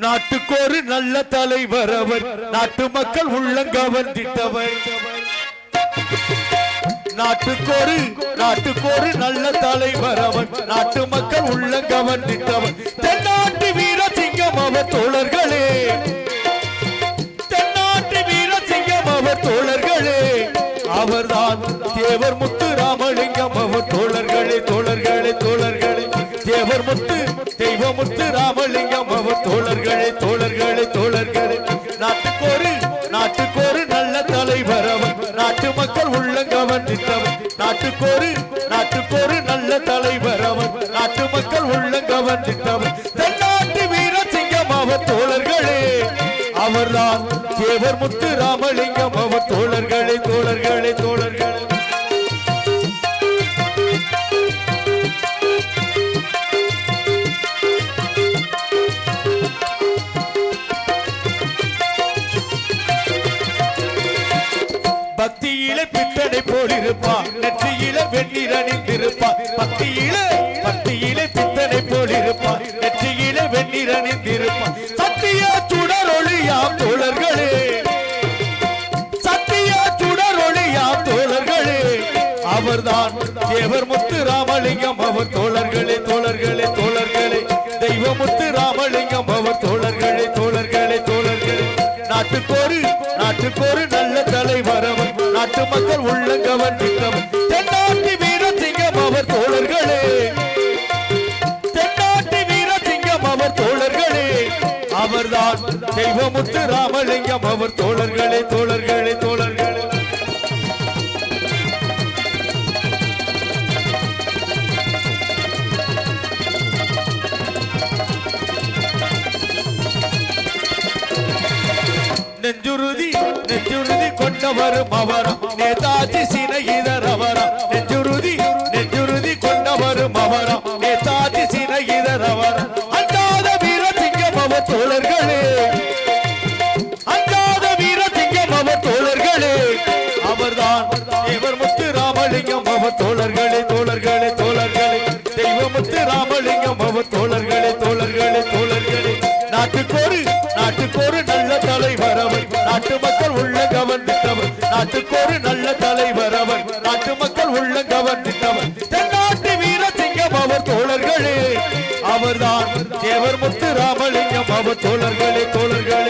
நாட்டுக்கொரு நல்ல தலைவர் அவர். நாட்டு மக்கள் உள்ளங்கவர்ந்திட்டவர் நாட்டுக்கொரு நாட்டுக்கொரு நல்ல தலைவர் அவர். நாட்டு மக்கள் உள்ளங்கவர்ந்திட்டவர் தென்னாட்டு வீர சிங்கம் அவர் தோழர்களே. தென்னாட்டு வீர சிங்கம் அவர் தோழர்களே. அவர்தான் தேவர் முத்து ராமலிங்கம் அவர் தோழர்களே தோழர்களே தோழர்களே. தேவர் முத்து தெய்வ முத்து ராமலிங்கம் அவர் தோழர் நாட்டுக்கோரு நாட்டுக்கோரு நல்ல தலைவர் அவர் நாட்டு மக்கள் உள்ளங்கவன் திட்டவர் தென்னாட்டு வீர சிங்கம் அவர் தோழர்களே அவர்தான் தேவர் முத்து ராமலிங்கம் அவர் தோழர் பக்தியிலே பித்தனை போல் இருப்பான் நெற்றியிலே வெந்நீர் அணிந்திருப்பான் பக்தியிலே பித்தனை போல் இருப்பான் நெற்றியிலே வெந்நீர் அணிந்திருப்பான் சத்திய சுடர் ஒளியாம் தோழர்களே. சத்திய சுடர் ஒளியாம் தோழர்களே. அவர்தான் தேவர் முத்து ராமலிங்கம் அவர் தோழர்களே தோழர்களே தோழர்களே. தெய்வ முத்து ராமலிங்கம் அவர் தோழர்களே தோழர்களே தோழர்களே. நாட்டுக்கோரு நாட்டுக்கோரு நல்ல தலைவர் அவர். நாட்டு மக்கள் உள்ளங்கவர் திட்டவர் தென்னாட்டு வீர சிங்கம் அவர் தோழர்களே. தென்னாட்டு வீர சிங்கம் அவர் தோழர்களே. அவர்தான் தெய்வமுத்து ராமலிங்கம் அவர் தோழர்களே தோழர்கள். நெஞ்சுருதி நெஞ்சுருதி கொண்டவரும் அவரம். நேதாஜி சிநகிதர் அவரம். நெஞ்சுருதி நெஞ்சுருதி கொண்டவரும் அவரம். நேதாஜி சிநகிதர் அவரம். அஞ்சாத வீர சிங்கம் அவர் தோழர்களே. அஞ்சாத வீர சிங்கம் அவர் தோழர்களே. அவர்தான் இவர் முத்து ராமலிங்கம் அவர் தோழர்களே தோழர்களே தோழர்களே. தெய்வ முத்து ராமலிங்கம் அவர் தோழர்களே தோழர்களே தோழர்களே. நாட்டுக்கோரு நாட்டுக்கோரு நாட்டுக்கு ஒரு நல்ல தலைவர் அவர். நாட்டு மக்கள் உள்ள கவர்ந்திட்டவர். தென்னாட்டு வீர சிங்கம் அவர் தோழர்களே. அவர்தான் தேவர் முத்து ராமலிங்கம் அவர் தோழர்களே தோழர்களே. ராமலிங்கம் அவர் தோழர்களே தோழர்களே